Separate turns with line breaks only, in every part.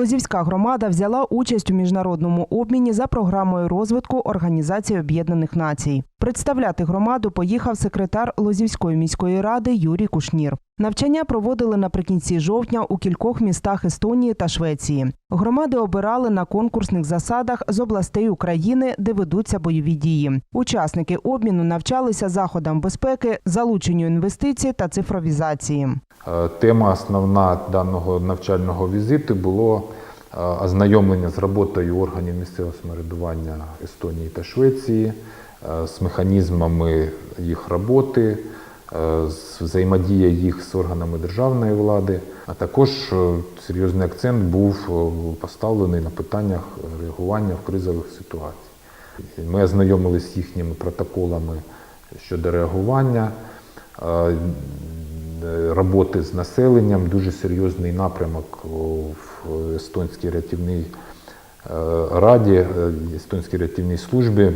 Лозівська громада взяла участь у міжнародному обміні за програмою розвитку Організації Об'єднаних Націй. Представляти громаду поїхав секретар Лозівської міської ради Юрій Кушнір. Навчання проводили наприкінці жовтня у кількох містах Естонії та Швеції. Громади обирали на конкурсних засадах з областей України, де ведуться бойові дії. Учасники обміну навчалися заходам безпеки, залученню інвестицій та цифровізації.
Е, Тема основна даного навчального візиту було е, ознайомлення з роботою органів місцевого самоврядування Естонії та Швеції, е, з механізмами їх роботи, взаємодія їх з органами державної влади. А також е, серйозний акцент був е, поставлений на питаннях реагування в кризових ситуаціях. Ми ознайомилися з їхніми протоколами щодо реагування. е, е, роботи з населенням, дуже серйозний напрямок в Естонській рятівній е, раді, е, Естонській рятівній службі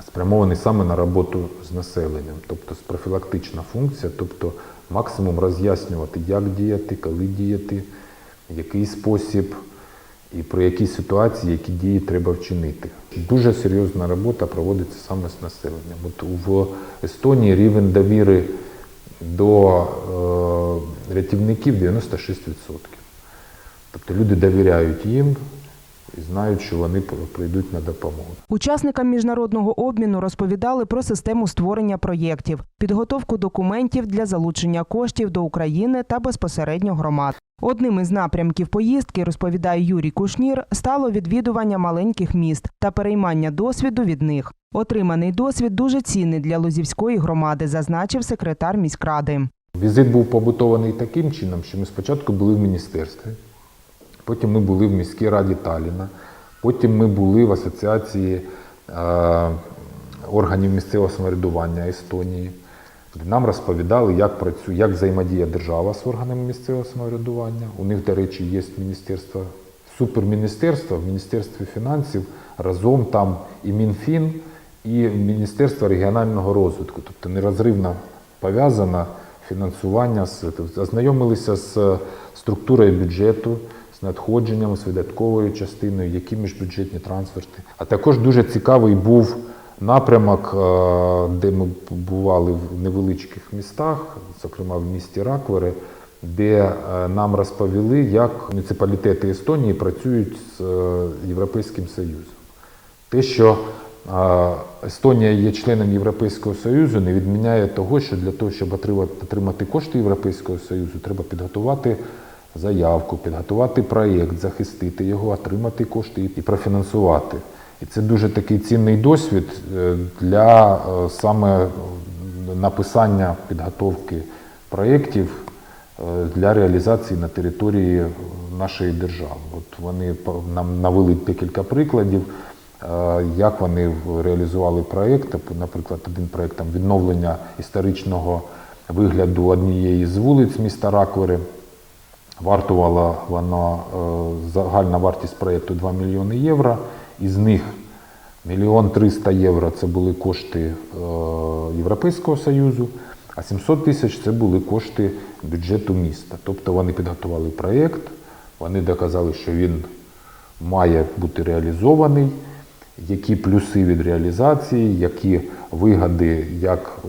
спрямований саме на роботу з населенням, тобто профілактична функція, тобто максимум роз'яснювати, як діяти, коли діяти, який спосіб і про які ситуації, які дії треба вчинити. Дуже серйозна робота проводиться саме з населенням. От в Естонії рівень довіри до е, рятівників 96%. Тобто люди довіряють їм і знають, що вони прийдуть на допомогу.
Учасникам міжнародного обміну розповідали про систему створення проєктів, підготовку документів для залучення коштів до України та безпосередньо громад. Одним із напрямків поїздки, розповідає Юрій Кушнір, стало відвідування маленьких міст та переймання досвіду від них. Отриманий досвід дуже цінний для Лозівської громади, зазначив секретар міськради.
Візит був побутований таким чином, що ми спочатку були в міністерстві, потім ми були в міській раді Таліна, потім ми були в асоціації е, органів місцевого самоврядування Естонії. Нам розповідали, як працює, як взаємодіє держава з органами місцевого самоврядування. У них, до речі, є міністерство, суперміністерство в Міністерстві фінансів, разом там і Мінфін, і Міністерство регіонального розвитку, тобто нерозривно пов'язано фінансування, з- ознайомилися з структурою бюджету, надходженням, з видатковою частиною, які міжбюджетні трансферти. А також дуже цікавий був напрямок, е, де ми бували в невеличких містах, зокрема в місті Раквери, де е, нам розповіли, як муніципалітети Естонії працюють з е, Європейським Союзом. Те, що Естонія є членом Європейського Союзу, не відміняє того, що для того, щоб отримати кошти Європейського Союзу, треба підготувати заявку, підготувати проєкт, захистити його, отримати кошти і профінансувати. І це дуже такий цінний досвід е, для е, саме написання підготовки проєктів е, для реалізації на території нашої держави. От вони нам навели декілька прикладів, як вони реалізували проєкт. Наприклад, один проєкт відновлення історичного вигляду однієї з вулиць міста Раквери. Вартувала вона е, загальна вартість проєкту 2 мільйони євро. Із них мільйон 300 євро це були кошти е, Європейського Союзу, а 700 тисяч це були кошти бюджету міста. Тобто вони підготували проєкт, вони доказали, що він має бути реалізований, які плюси від реалізації, які вигоди як е,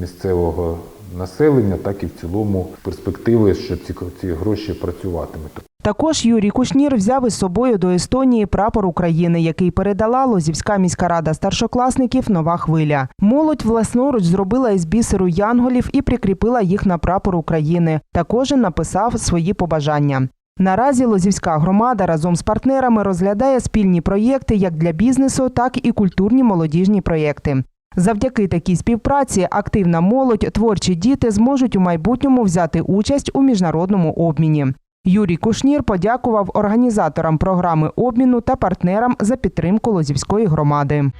місцевого населення, так і в цілому перспективи, що ці, ці гроші працюватимуть.
Також Юрій Кушнір взяв із собою до Естонії прапор України, який передала Лозівська міська рада старшокласників Нова хвиля. Молодь власноруч зробила із бісеру янголів і прикріпила їх на прапор України. Та написав свої побажання. Наразі Лозівська громада разом з партнерами розглядає спільні проєкти як для бізнесу, так і культурні молодіжні проєкти. Завдяки такій співпраці активна молодь, творчі діти зможуть у майбутньому взяти участь у міжнародному обміні. Юрій Кушнір подякував організаторам програми обміну та партнерам за підтримку Лозівської громади.